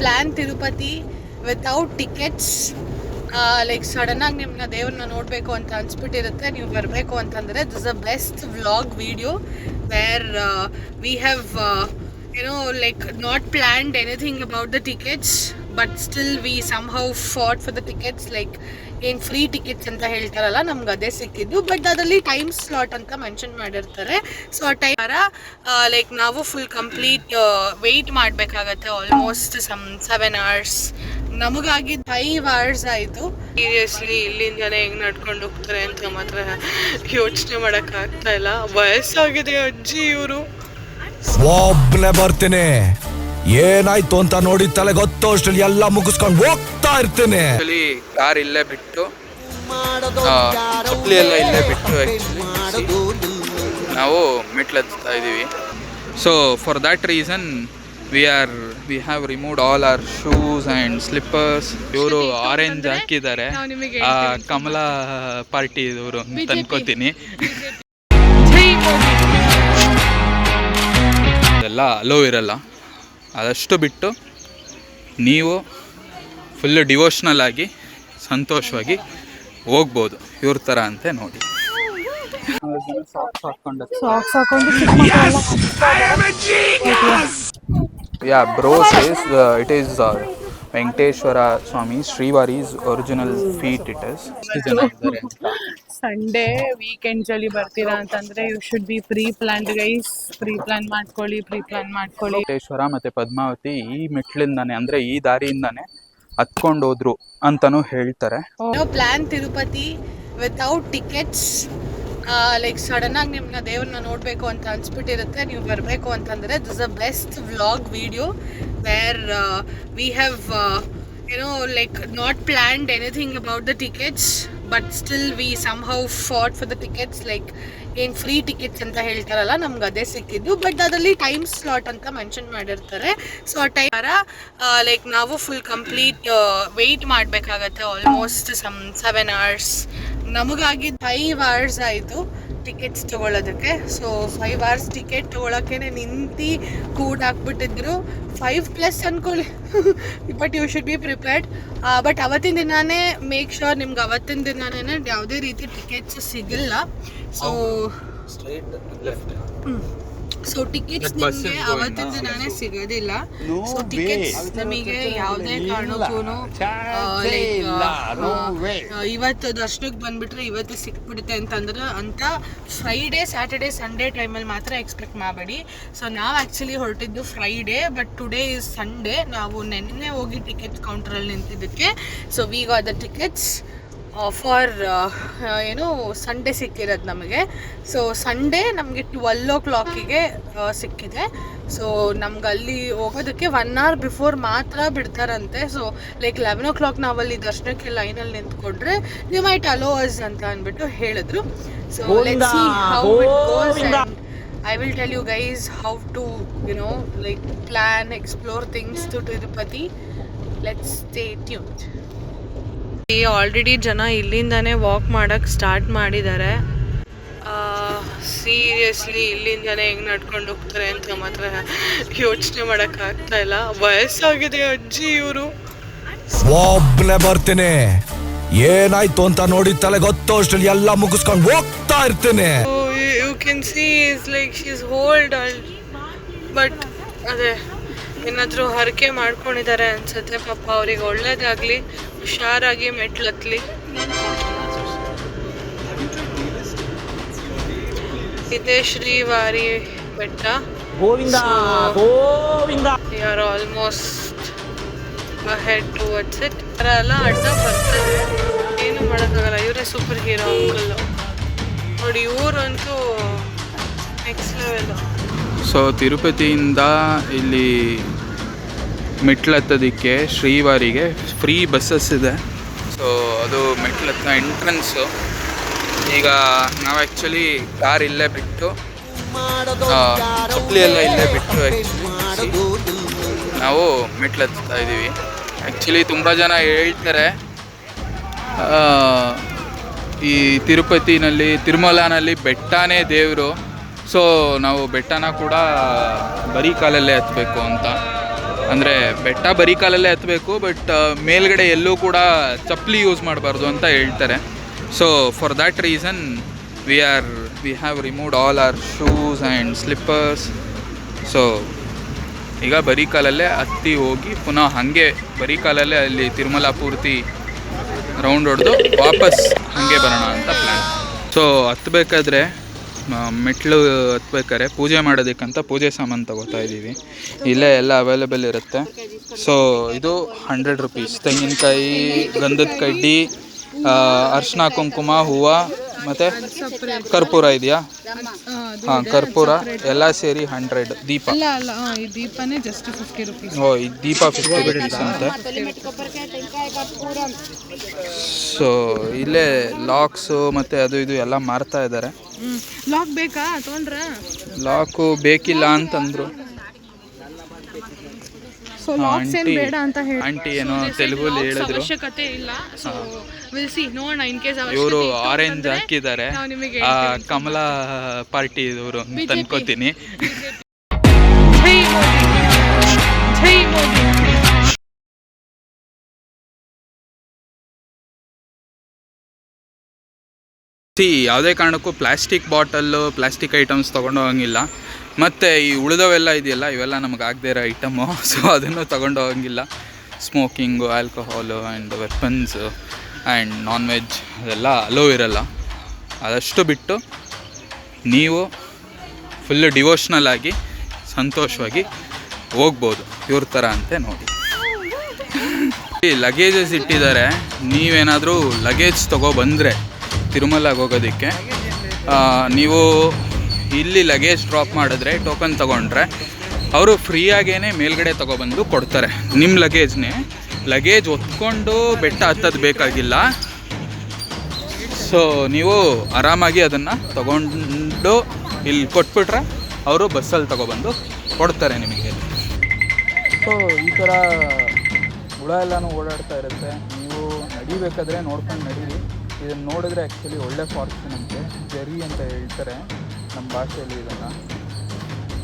Plan Tirupati without tickets like sudden ಆಗಿ ನಿಮ್ಮನ್ನ ದೇವ್ರನ್ನ ನೋಡಬೇಕು ಅಂತ ಅನ್ಸ್ಬಿಟ್ಟಿರುತ್ತೆ. ನೀವು ಬರಬೇಕು ಅಂತಂದರೆ this a best vlog video where we have ಏನೋ like not planned anything about the tickets but still we somehow fought for the tickets like ಏನು ಫ್ರೀ ಟಿಕೆಟ್ಸ್ ಅಂತ ಹೇಳ್ತಾರಲ್ಲ, ನಮ್ಗೆ ಅದೇ ಸಿಕ್ಕಿದ್ದು. ಬಟ್ ಅದರಲ್ಲಿ ಟೈಮ್ ಸ್ಲಾಟ್ ಅಂತ ಮೆನ್ಷನ್ ಮಾಡಿರ್ತಾರೆ. ಸೊ ಆ ಟೈಮ್ ಲೈಕ್ ನಾವು ಫುಲ್ ಕಂಪ್ಲೀಟ್ ವೆಯ್ಟ್ ಮಾಡಬೇಕಾಗತ್ತೆ. ಆಲ್ಮೋಸ್ಟ್ ಸಮ್ ಸೆವೆನ್ ಅವರ್ಸ್ ನಮಗಾಗಿ ಫೈವ್ ಅವರ್ಸ್ ಆಯಿತು. ಸೀರಿಯಸ್ಲಿ ಇಲ್ಲಿಂದ ಜನ ಹೆಂಗೆ ನಡ್ಕೊಂಡು ಹೋಗ್ತಾರೆ ಅಂತ ಮಾತ್ರ ಯೋಚನೆ ಮಾಡೋಕ್ಕಾಗ್ತಾ ಇಲ್ಲ. ವಯಸ್ಸಾಗಿದೆ ಅಜ್ಜಿ ಇವರು. ಒಬ್ಬನೇ ಬರ್ತೀನಿ. ಏನಾಯ್ತು ಅಂತ ನೋಡಿ ತಲೆ ಗೊತ್ತೋ ಅಷ್ಟ್ರಲ್ಲಿ ಎಲ್ಲ ಮುಗಿಸ್ಕೊಂಡು ಹೋಗ್ತಾ ಇರ್ತೇನೆ. ಆಕ್ಚುಲಿ ಕಾರ್ ಇಲ್ಲೇ ಬಿಟ್ಟು ಆ, ಚಪ್ಪಲಿ ಎಲ್ಲ ಇಲ್ಲೇ ಬಿಟ್ಟು ನಾವು ಮೆಟ್ಲು ಹತ್ತಾ ಇದ್ದೀವಿ. So for that reason we are we have removed all our shoes and slippers ಇವರು ಆರೆಂಜ್ ಹಾಕಿದ್ದಾರೆ. ನಾವು ನಿಮಗೆ ಆ, ಕಮಲ ಪಾರ್ಟಿ ಇವರು ಅಂತ ಅನ್ಕೋತೀನಿ ಅದೆಲ್ಲ ಅಲೋ ಇರಲ್ಲ. ಅದಷ್ಟು ಬಿಟ್ಟು ನೀವು ಫುಲ್ ಡಿವೋಷ್ನಲ್ ಆಗಿ ಸಂತೋಷವಾಗಿ ಹೋಗ್ಬೋದು. ಇವ್ರ ಥರ ಅಂತೆ ನೋಡಿ. Yeah bro says it is Venkateswara Swami ಶ್ರೀವಾರೀಸ್ original feet it is Sunday weekends ಅಲ್ಲಿ ಬರ್ತೀರಾ ಅಂತಂದ್ರೆ you should be pre plan guys pre plan ಮಾಡ್ಕೊಳ್ಳಿ ಪ್ರೀ ಪ್ಲಾನ್ ಮಾಡ್ಕೊಳ್ಳಿ. ವೆಂಕಟೇಶ್ವರ ಮತ್ತೆ ಪದ್ಮಾವತಿ ಈ ಮೆಟ್ಲಿಂದಾನೆ ಅಂದ್ರೆ ಈ ದಾರಿಯಿಂದಾನೆ ಹತ್ಕೊಂಡು ಹೋದ್ರು ಅಂತಾನು ಹೇಳ್ತಾರೆ. No plan Tirupati without tickets like sudden ಆಗಿ ನಿಮ್ಮನ್ನ ದೇವ್ರನ್ನ ನೋಡಬೇಕು ಅಂತ ಅನ್ಸ್ಬಿಟ್ಟಿರುತ್ತೆ ನೀವು ಬರಬೇಕು ಅಂತಂದ್ರೆ this a best vlog video where we have ಏನೋ like not not anything about the tickets but still still somehow fought for the tickets like ಏನು ಫ್ರೀ ಟಿಕೆಟ್ಸ್ ಅಂತ ಹೇಳ್ತಾರಲ್ಲ, ನಮ್ಗೆ ಅದೇ ಸಿಕ್ಕಿದ್ದು. ಬಟ್ ಅದರಲ್ಲಿ ಟೈಮ್ ಸ್ಲಾಟ್ ಅಂತ ಮೆನ್ಷನ್ ಮಾಡಿರ್ತಾರೆ. ಸೊ ಆ ಟೈಮ್ ಲೈಕ್ ನಾವು ಫುಲ್ ಕಂಪ್ಲೀಟ್ ವೆಯ್ಟ್ ಮಾಡಬೇಕಾಗತ್ತೆ. ಆಲ್ಮೋಸ್ಟ್ ಸಮ್ ಸೆವೆನ್ ಅವರ್ಸ್ ನಮಗಾಗಿದ್ದು ಫೈವ್ ಅವರ್ಸ್ ಆಯಿತು. ಟಿಕೆಟ್ಸ್ ತೊಗೊಳೋದಕ್ಕೆ. ಸೊ ಫೈವ್ ಅವರ್ಸ್ ಟಿಕೆಟ್ ತೊಗೊಳಕ್ಕೆ ನಿಂತು ಕೂಡ ಹಾಕ್ಬಿಟ್ಟಿದ್ರು. ಫೈವ್ ಪ್ಲಸ್ ಅನ್ಕೊಳ್ಳಿ but you should be prepared but ಅವತ್ತಿನ ದಿನಾನೇ ಮೇಕ್ ಶೋರ್ ನಿಮ್ಗೆ ಅವತ್ತಿನ ದಿನಾನೇ ಯಾವುದೇ ರೀತಿ ಟಿಕೆಟ್ಸ್ ಸಿಗಲ್ಲ. ಸೊ ಸೊ ಟಿಕೆಟ್ಸ್ ನಿಮಗೆ ಅವತ್ತಿನ. ದಿನಾನೇ ಸಿಗೋದಿಲ್ಲ. ಸೊ ಟಿಕೆಟ್ಸ್ ನಮಗೆ ಯಾವುದೇ ಕಾರಣಕ್ಕೂ ಇವತ್ತು ದರ್ಶನಕ್ಕೆ ಬಂದ್ಬಿಟ್ರೆ ಇವತ್ತು ಸಿಕ್ಬಿಡುತ್ತೆ ಅಂತಂದ್ರೆ ಅಂತ ಫ್ರೈಡೇ ಸ್ಯಾಟರ್ಡೇ ಸಂಡೇ ಟೈಮಲ್ಲಿ ಮಾತ್ರ ಎಕ್ಸ್ಪೆಕ್ಟ್ ಮಾಡಬೇಡಿ. ಸೊ ನಾವು actually ಹೊರಟಿದ್ದು Friday but today is Sunday ನಾವು ನೆನ್ನೆ ಹೋಗಿ ಟಿಕೆಟ್ ಕೌಂಟ್ರಲ್ಲಿ ನಿಂತಿದ್ದಕ್ಕೆ. So we got the tickets for ಏನು ಸಂಡೇ ಸಿಕ್ಕಿರೋದು ನಮಗೆ. ಸೊ ಸಂಡೇ ನಮಗೆ ಟ್ವೆಲ್ ಓ ಕ್ಲಾಕಿಗೆ ಸಿಕ್ಕಿದೆ. ಸೊ ನಮ್ಗೆ ಅಲ್ಲಿ ಹೋಗೋದಕ್ಕೆ ಒನ್ ಅವರ್ ಬಿಫೋರ್ ಮಾತ್ರ ಬಿಡ್ತಾರಂತೆ. So like eleven o'clock ನಾವಲ್ಲಿ ದರ್ಶನಕ್ಕೆ ಲೈನಲ್ಲಿ ನಿಂತ್ಕೊಂಡ್ರೆ ನೀವು ಮೈಟ್ ಅಸ್ ಅಂತ ಅಂದ್ಬಿಟ್ಟು ಹೇಳಿದ್ರು. So let see how it goes I will tell you guys how to you know like plan explore things to Tirupati let's stay tuned already ಜನ ಇಲ್ಲಿಂದಾನೇ walk ಮಾಡಕ್ಕೆ ಸ್ಟಾರ್ಟ್ ಮಾಡಿದ್ದಾರೆ. ಸೀರಿಯಸ್ಲಿ ಇಲ್ಲಿಂದನೇ ಹೆಂಗೆ ನಡ್ಕೊಂಡು ಹೋಗ್ತಾರೆ ಅಂತ ಮಾತ್ರ ಯೋಚನೆ ಮಾಡೋಕ್ಕಾಗ್ತಾ ಇಲ್ಲ. ವಯಸ್ಸಾಗಿದೆ ಅಜ್ಜಿ ಇವರು. ಒಬ್ಬನೇ ಬರ್ತೀನಿ. ಏನಾಯ್ತು ಅಂತ ನೋಡಿ ತಲೆ ಗೊತ್ತು ಅಷ್ಟ್ರಲ್ಲಿ ಎಲ್ಲ ಮುಗಿಸ್ಕೊಂಡು ಹೋಗ್ತಾ ಇರ್ತೀನಿ. You can see is like she is hold but ಅದೇ ಏನಾದರೂ ಹರಕೆ ಮಾಡ್ಕೊಂಡಿದ್ದಾರೆ ಅನ್ಸುತ್ತೆ ಪಾಪ ಅವ್ರಿಗೆ ಒಳ್ಳೇದಾಗಲಿ ಹುಷಾರಾಗಿ ಮೆಟ್ಲತ್ಲಿ. ಇದೇ ಶ್ರೀವಾರಿ ಬೆಟ್ಟ. Govinda Govinda. Are almost head towards it ಎಲ್ಲ ಅಡ್ಡ ಬರ್ತದೆ. ಏನು ಮಾಡೋಕ್ಕಾಗಲ್ಲ ಇವರೇ ಸೂಪರ್ ಹೀರೋ ಅಂಕಲ್ ನೋಡಿ ಇವರಂತೂ ನೆಕ್ಸ್ಟ್ ಲೆವೆಲ್ ಸೊ ತಿರುಪತಿಯಿಂದ ಇಲ್ಲಿ ಮೆಟ್ಲು ಹತ್ತೋದಕ್ಕೆ ಶ್ರೀವಾರಿಗೆ ಫ್ರೀ ಬಸ್ಸಸ್ ಇದೆ. ಸೊ ಅದು ಮೆಟ್ಲು ಹತ್ತ ಎಂಟ್ರೆನ್ಸು ಈಗ ನಾವು ಆ್ಯಕ್ಚುಲಿ ಕಾರ್ ಇಲ್ಲೇ ಬಿಟ್ಟು ಚಪ್ಪಲಿ ಎಲ್ಲ ಇಲ್ಲೇ ಬಿಟ್ಟು ಆ್ಯಕ್ಚುಲಿ ನಾವು ಮೆಟ್ಲತ್ತಾ ಇದ್ದೀವಿ. ಆ್ಯಕ್ಚುಲಿ ತುಂಬ ಜನ ಹೇಳ್ತಾರೆ ಈ ತಿರುಪತಿನಲ್ಲಿ, ತಿರುಮಲನಲ್ಲಿ ಬೆಟ್ಟನೇ ದೇವರು. ಸೊ ನಾವು ಬೆಟ್ಟನ ಕೂಡ ಬರೀ ಕಾಲಲ್ಲೇ ಹತ್ತಬೇಕು ಅಂತ. ಅಂದರೆ ಬೆಟ್ಟ ಬರೀ ಕಾಲಲ್ಲೇ ಹತ್ತಬೇಕು ಬಟ್ ಮೇಲ್ಗಡೆ ಎಲ್ಲೂ ಕೂಡ ಚಪ್ಪಲಿ ಯೂಸ್ ಮಾಡಬಾರ್ದು ಅಂತ ಹೇಳ್ತಾರೆ. So for that reason we are we have removed all our shoes and slippers so ಈಗ ಬರೀ ಕಾಲಲ್ಲೇ ಹತ್ತಿ ಹೋಗಿ ಪುನಃ ಹಾಗೆ ಬರೀ ಕಾಲಲ್ಲೇ ಅಲ್ಲಿ ತಿರುಮಲ ಪೂರ್ತಿ ರೌಂಡ್ ಹೊಡೆದು ವಾಪಸ್ ಹಾಗೆ ಬರೋಣ ಅಂತ ಪ್ಲ್ಯಾನ್ ಸೊ ಹತ್ಬೇಕಾದ್ರೆ ಮ- ಮೆಟ್ಲು ಹತ್ಬೇಕಾರೆ ಪೂಜೆ ಮಾಡೋದಕ್ಕಂತ ಪೂಜೆ ಸಾಮಾನು ತಗೋತಾ ಇದ್ದೀವಿ. ಇಲ್ಲೇ ಎಲ್ಲ ಅವೈಲೇಬಲ್ ಇರುತ್ತೆ. ಸೊ ಇದು ಹಂಡ್ರೆಡ್ ರುಪೀಸ್ ತೆಂಗಿನಕಾಯಿ ಗಂಧದ ಕಡ್ಡಿ ಅರ್ಶಿನ ಕುಂಕುಮ ಹೂವು ಮತ್ತು ಕರ್ಪೂರ ಇದೆಯಾ? ಹಾಂ ಕರ್ಪೂರ. ಎಲ್ಲ ಸೇರಿ ಹಂಡ್ರೆಡ್ ದೀಪ. ಓ ಈ ದೀಪ ಫಿಫ್ಟಿ ರುಪೀಸ್ ಅಂತೆ. ಸೊ ಇಲ್ಲೇ ಲಾಕ್ಸು ಮತ್ತು ಅದು ಇದು ಎಲ್ಲ ಮಾರ್ತಾ ಇದ್ದಾರೆ. ಲಾಕ್ ಬೇಕಾ? ತೊಗೊಂಡ್ರ? ಲಾಕು ಬೇಕಿಲ್ಲ ಅಂತಂದ್ರು. ಸೊ ಲಾಕ್ಸ್ ಏನ್ ಆಂಟಿ ಬೇಡ ಅಂತ ಹೇಳಿ ಆಂಟಿ ಏನೋ ತೆಲುಗುಲಿ ಹೇಳಿದ್ರು ಅವಶ್ಯಕತೆ ಇಲ್ಲ. ಸೊ ವಿಲ್ ಸಿ ನೋಡೋಣ ಇನ್ ಕೇಸ್ ಇವರು ಆರೆಂಜ್ ಹಾಕಿದ್ದಾರೆ. ನಾವು ನಿಮಗೆ ಆ ಕಮಲ ಪಾರ್ಟಿ ಇವರು ಅಂತ ಸಿ ಯಾವುದೇ ಕಾರಣಕ್ಕೂ ಪ್ಲಾಸ್ಟಿಕ್ ಬಾಟಲ್ಲು, ಪ್ಲಾಸ್ಟಿಕ್ ಐಟಮ್ಸ್ ತೊಗೊಂಡು ಹೋಗಂಗಿಲ್ಲ ಮತ್ತು ಈ ಉಳಿದವೆಲ್ಲ ಇದೆಯಲ್ಲ, ಇವೆಲ್ಲ ನಮಗೆ ಆಗದೇ ಇರೋ ಐಟಮು. ಸೊ ಅದನ್ನು ತೊಗೊಂಡು ಹೋಗಂಗಿಲ್ಲ smoking alcohol and weapons and non veg ಅದೆಲ್ಲ ಅಲೋ ಇರಲ್ಲ. ಅದಷ್ಟು ಬಿಟ್ಟು ನೀವು ಫುಲ್ ಡಿವೋಷ್ನಲ್ ಆಗಿ, ಸಂತೋಷವಾಗಿ ಹೋಗ್ಬೋದು. ಇವ್ರ ಥರ ಅಂತ ನೋಡಿ. ಲಗೇಜಸ್ ಇಟ್ಟಿದ್ದಾರೆ. ನೀವೇನಾದರೂ ಲಗೇಜ್ ತೊಗೊಬಂದರೆ ತಿರುಮಲಾಗೆ ಹೋಗೋದಕ್ಕೆ. ನೀವು ಇಲ್ಲಿ ಲಗೇಜ್ ಡ್ರಾಪ್ ಮಾಡಿದ್ರೆ ಟೋಕನ್ ತೊಗೊಂಡ್ರೆ, ಅವರು ಫ್ರೀಯಾಗೇ ಮೇಲ್ಗಡೆ ತೊಗೊಬಂದು ಕೊಡ್ತಾರೆ. ನಿಮ್ಮ ಲಗೇಜ್ನೇ ಲಗೇಜ್ ಒತ್ಕೊಂಡು ಬೆಟ್ಟ ಹತ್ತೋದು ಬೇಕಾಗಿಲ್ಲ. ಸೊ ನೀವು ಆರಾಮಾಗಿ ಅದನ್ನು ತಗೊಂಡು ಇಲ್ಲಿ ಕೊಟ್ಬಿಟ್ರೆ, ಅವರು ಬಸ್ಸಲ್ಲಿ ತೊಗೊಬಂದು ಕೊಡ್ತಾರೆ ನಿಮಗೆ. ಸೊ ಈ ಥರ ಹುಳ ಎಲ್ಲನೂ ಓಡಾಡ್ತಾ ಇರುತ್ತೆ. ನೀವು ನಡಿಬೇಕಾದ್ರೆ ನೋಡ್ಕೊಂಡು ನಡೀರಿ. ಇದನ್ನು ನೋಡಿದ್ರೆ ಆ್ಯಕ್ಚುಲಿ ಒಳ್ಳೆ ಫಾರ್ಚೂನ್ ಅಂತೆ ಜರಿ ಅಂತ ಹೇಳ್ತಾರೆ ನಮ್ಮ ಭಾಷೆಯಲ್ಲಿ ಇದನ್ನು.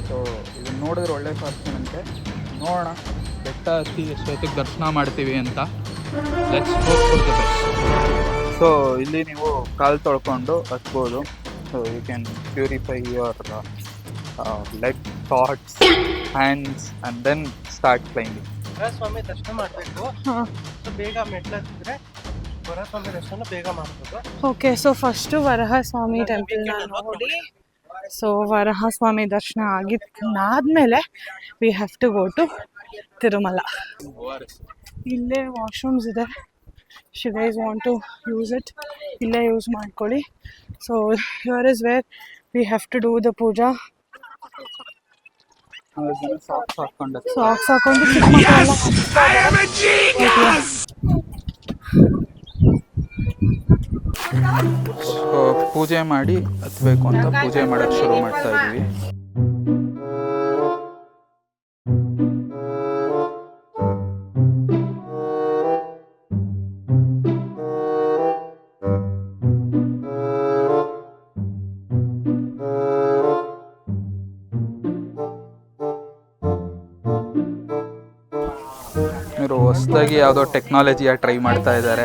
ಸೊ ಇದನ್ನು ನೋಡಿದ್ರೆ ಒಳ್ಳೆ ಫಾರ್ಚೂನ್ ಅಂತೆ. ನೋಡೋಣ. ಬೆಟ್ಟ ಹತ್ತಿ ಎಷ್ಟೊತ್ತಿಗೆ ದರ್ಶನ ಮಾಡ್ತೀವಿ ಅಂತ. Let's hope for the best so ಇಲ್ಲಿ ನೀವು ಕಾಲು ತೊಳ್ಕೊಂಡು ಹತ್ಬೋದು so you can purify your leg thoughts hands and then start climbing ಸ್ವಾಮಿ ದರ್ಶನ ಮಾಡಬೇಕು ಸೊ ಬೇಗ ಮೆಟ್ಲತ್ತಿದ್ರೆ ಸ್ವಾಮಿ ದರ್ಶನ ಬೇಗ ಮಾಡ್ಬೋದು. Okay so first Varaha Swami ಟೆಂಪಲ್ನ ನೋಡಿ. ಸೊ ವರಹ ಸ್ವಾಮಿ ದರ್ಶನ ಆಗಿದ್ದಾದ್ಮೇಲೆ we have to go to Tirumala. ಇಲ್ಲೇ ವಾಶ್ರೂಮ್ಸ್ ಇದೆ. She guys want to use it ಇಲ್ಲೇ ಯೂಸ್ ಮಾಡ್ಕೊಳ್ಳಿ. So your is where we have to do the puja. Socks ಹಾಕೊಂಡು socks ಹಾಕೊಂಡು ಪೂಜೆ ಮಾಡಿ ಹತ್ಬೇಕು ಅಂತ ಪೂಜೆ ಮಾಡೋಕ್ಕೆ ಶುರು ಮಾಡ್ತಾ ಇದ್ದೀವಿ ಇವರು ಹೊಸದಾಗಿ ಯಾವುದೋ ಟೆಕ್ನಾಲಜಿಯ ಟ್ರೈ ಮಾಡ್ತಾ ಇದ್ದಾರೆ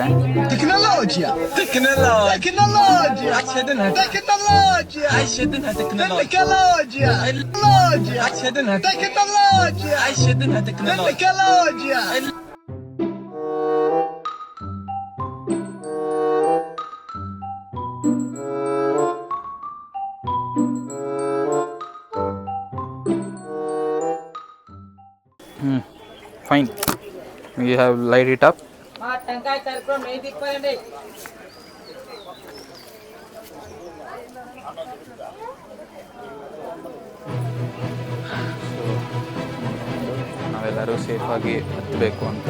ಹ್ಞೂ fine We have light it up. ನಾವೆಲ್ಲರೂ ಸೇಫಾಗಿ ಹತ್ತಬೇಕು ಅಂತ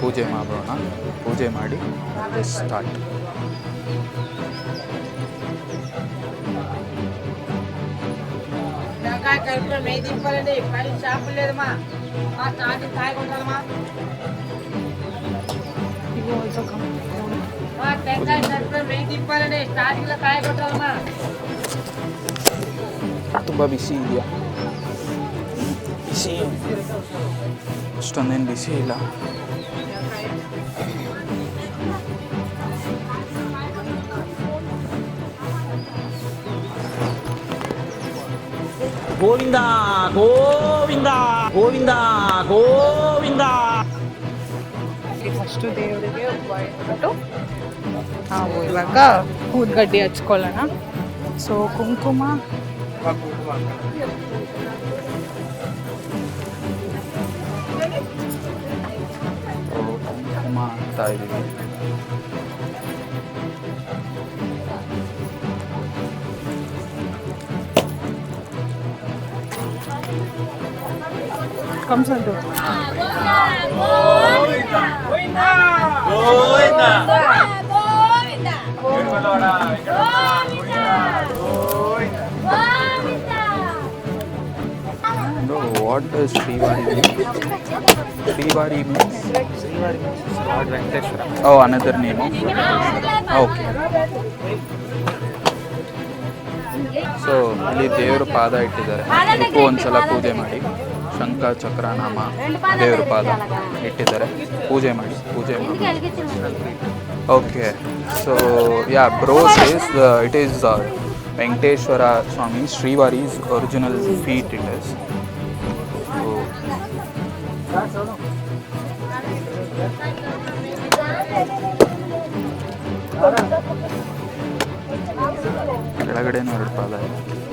ಪೂಜೆ ಮಾಡೋಣ ಪೂಜೆ ಮಾಡಿ ಸ್ಟಾರ್ಟ್ ಕಾರ್ಯಕ್ರಮ ఏ దింపాలండి పైన షాపులు లేదమ్మా మా స్టార్టింగ్ తాగుంటారమ్మా ತುಂಬ ಬಿಸಿ ಇದೆಯಾ ಬಿಸಿ ಅಷ್ಟೊಂದೇನು ಬಿಸಿ ಇಲ್ಲ ಗೋವಿಂದ ಗೋವಿಂದ ಗೋವಿಂದ ಗೋವಿಂದ ಫಸ್ಟು ದೇವರಿಗೆ ಇಟ್ಬಿಟ್ಟು ನಾವು ಇವಾಗ ಊದ್ಗಡ್ಡಿ ಹಚ್ಕೊಳ್ಳೋಣ. ಸೊ ಕುಂಕುಮ. ಕುಂಕುಮ ಅಂತ ಇದ್ದೀವಿ. ಕಂಸಂದು ಒಂದು what does Srivari Srivari means oh another name okay so ಇಲ್ಲಿ ದೇವ್ರ ಪಾದ ಇಟ್ಟಿದ್ದಾರೆ. ಇದಕ್ಕೂ ಒಂದ್ಸಲ ಪೂಜೆ ಮಾಡಿ. ಶಂಖ ಚಕ್ರ ನಾಮ ದೇವ್ರ ಪಾದ ಇಟ್ಟಿದ್ದಾರೆ. ಪೂಜೆ ಮಾಡಿ ಪೂಜೆ ಮಾಡಿ. Okay so yeah bros is it is Venkateshwara Swami Srivari's original feet it is ಕೆಳಗಡೆನೂ ಎರಡು ಪಾದ ಇದೆ.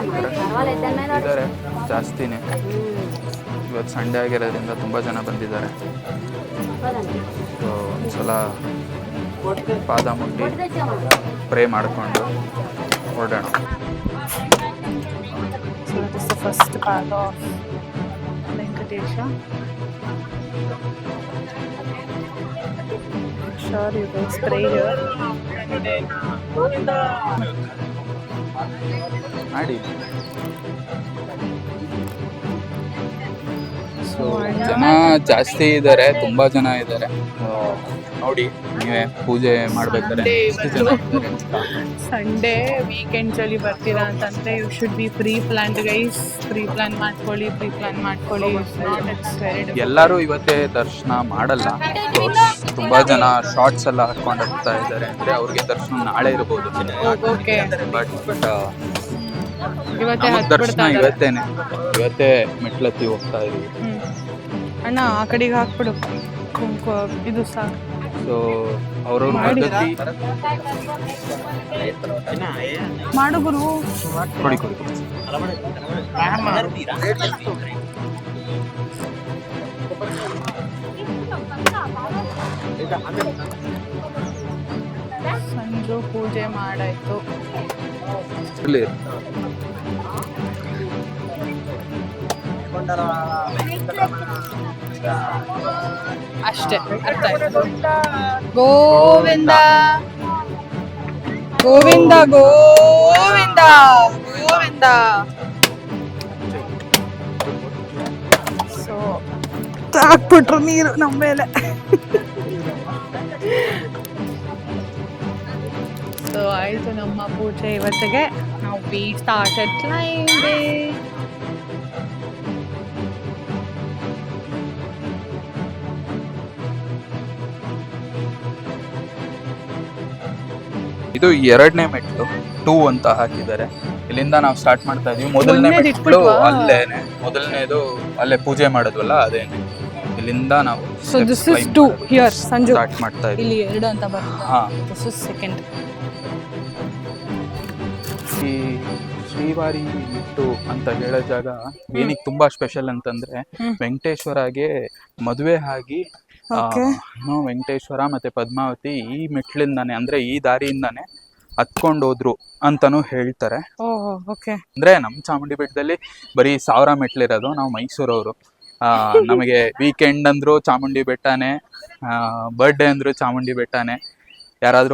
ಅಪ್ಪರ್ ಬರ್ವಾಲ ಇದ್ದನ್ನೇ ನೋಡಿ ಆಗಿರೋದ್ರಿಂದ ತುಂಬಾ ಜನ ಬಂದಿದ್ದಾರೆ. ಆ ಒಂದಸಲ ಮುಟ್ಟಿ ಪ್ರೇ ಮಾಡ್ಕೊಂಡು ಹೊರಡೋಣ. ಫಸ್ಟ್ ಸಫಸ್ಟಿಬಲ್ ಆ ಲೇಂಗದೇಶಾ ಶಾರಿಯೋ ಸ್ಪ್ರೇಯೋ ಇದೆ ಮಾಡಿ. ಸೊ ಜನ ಜಾಸ್ತಿ ಇದ್ದಾರೆ ತುಂಬಾ ಜನ ಇದ್ದಾರೆ ನೋಡಿ ನೀವೇ ಪೂಜೆ ಮಾಡ್ಬೇಕಾದ್ರೆ ಸಂಡೇ ವೀಕೆಂಡ್ಸ್ ಅಲ್ಲಿ ಬರ್ತೀರಾ ಅಂತಂದ್ರೆ you should be pre plan guys pre plan ಮಾಡ್ಕೊಳ್ಳಿ. ಪ್ರೀ ಪ್ಲಾನ್ ಮಾಡ್ಕೊಳ್ಳಿ ಎಲ್ಲರೂ ಇವತ್ತೇ ದರ್ಶನ ಮಾಡಲ್ಲ. ತುಂಬಾ ಜನ ಶಾರ್ಟ್ಸ್ ಎಲ್ಲ ಹಾಕೊಂಡು ಹೋಗ್ತಾ ಇದ್ದಾರೆ. ಅಂದ್ರೆ ಅವ್ರಿಗೆ ದರ್ಶನ ನಾಳೆ ಇರಬಹುದು ಓಕೆ ಬಟ್ ಇವತ್ತೇ ನಮಗ್ ದರ್ಶನ ಹತ್ಬಿಡ್ತಾ ಇದ್ದಾರೆ. ಇವತ್ತೇನೆ. ಇವತ್ತೇ ಮೆಟ್ಲತ್ತಿ ಹೋಗ್ತಾ ಇದೀವಿ ಹ್ಮ್. ಅಣ್ಣ ಆ ಕಡೆಗೆ ಹಾಕ್ಬಿಡು. ಕುಂಕು ಇದು ಸಾಕು ಸೊ ಅವ್ರವ್ರ ಮಾಡಿ. ಪದ್ಧತಿ? ಮಾಡು ಗುರು. ಕೊಡಿ ಕೊಡಿ ಕೊಡಿ. ಸಂಜು ಪೂಜೆ ಮಾಡಾಯ್ತು. ಇರ್ಲಿ. ಅಷ್ಟೇ ಅರ್ಥ ಆಯ್ತು. ಗೋವಿಂದ. ಗೋವಿಂದ. ಗೋವಿಂದ ಗೋವಿಂದ ಸೊ ಹಾಕ್ಬಿಟ್ರು ನೀರು ನಮ್ಮ ಮೇಲೆ. ಸೊ ಆಯ್ತು ನಮ್ಮ ಪೂಜೆ ಇವತ್ತಿಗೆ ನಾವು ಬೀಚ್ ಸ್ಟಾರ್ಟೆಡ್ ಕ್ಲೈಂಬಿಂಗ್ ಇದು ಎರಡನೇ ಮೆಟ್ಲು ಟೂ ಅಂತ ಹಾಕಿದ್ದಾರೆ. ಇಲ್ಲಿಂದ ನಾವು ಸ್ಟಾರ್ಟ್ ಮಾಡ್ತಾ ಇದೀವಿ. ಮೊದಲನೇ ಮೆಟ್ಲು? ಅಲ್ಲೇನೆ. ಮೊದಲನೇದು ಅಲ್ಲೇ ಪೂಜೆ ಮಾಡಿದ್ವಲ್ಲ ಅದೇನೆ ಇಲ್ಲಿಂದ ನಾವು so this is to here Sanju. Start ಮಾಡ್ತಾ ಇದೀವಿ. ಇಲ್ಲಿ ಎರಡು ಅಂತ ಬರುತ್ತೆ. ಹಾ. ದಿಸ್ ಇಸ್ ಸೆಕೆಂಡ್ ಈ ಶ್ರೀವಾರಿ ಇಟ್ಟು ಅಂತ ಹೇಳೋ ಜಾಗ ಏನಕ್ಕೆ ತುಂಬಾ ಸ್ಪೆಷಲ್ ಅಂತಂದ್ರೆ. ವೆಂಕಟೇಶ್ವರಗೆ ಮದುವೆ ಆಗಿ. ವೆಂಕಟೇಶ್ವರ ಮತ್ತೆ ಪದ್ಮಾವತಿ ಈ ಮೆಟ್ಲಿಂದಾನೆ ಅಂದ್ರೆ ಈ ದಾರಿಯಿಂದಾನೆ ಹತ್ಕೊಂಡು ಹೋದ್ರು ಅಂತಾನು ಹೇಳ್ತಾರೆ. ಅಂದ್ರೆ ನಮ್ಮ ಚಾಮುಂಡಿ ಬೆಟ್ಟದಲ್ಲಿ ಬರೀ ಸಾವಿರ ಮೆಟ್ಲಿರೋದು ನಾವು ಮೈಸೂರವರು. ಆ, ನಮಗೆ ವೀಕೆಂಡ್ ಅಂದ್ರು ಚಾಮುಂಡಿ ಬೆಟ್ಟನೇ ಬರ್ಡೇ ಅಂದ್ರು ಚಾಮುಂಡಿ ಬೆಟ್ಟನೇ ಯಾರಾದ್ರೂ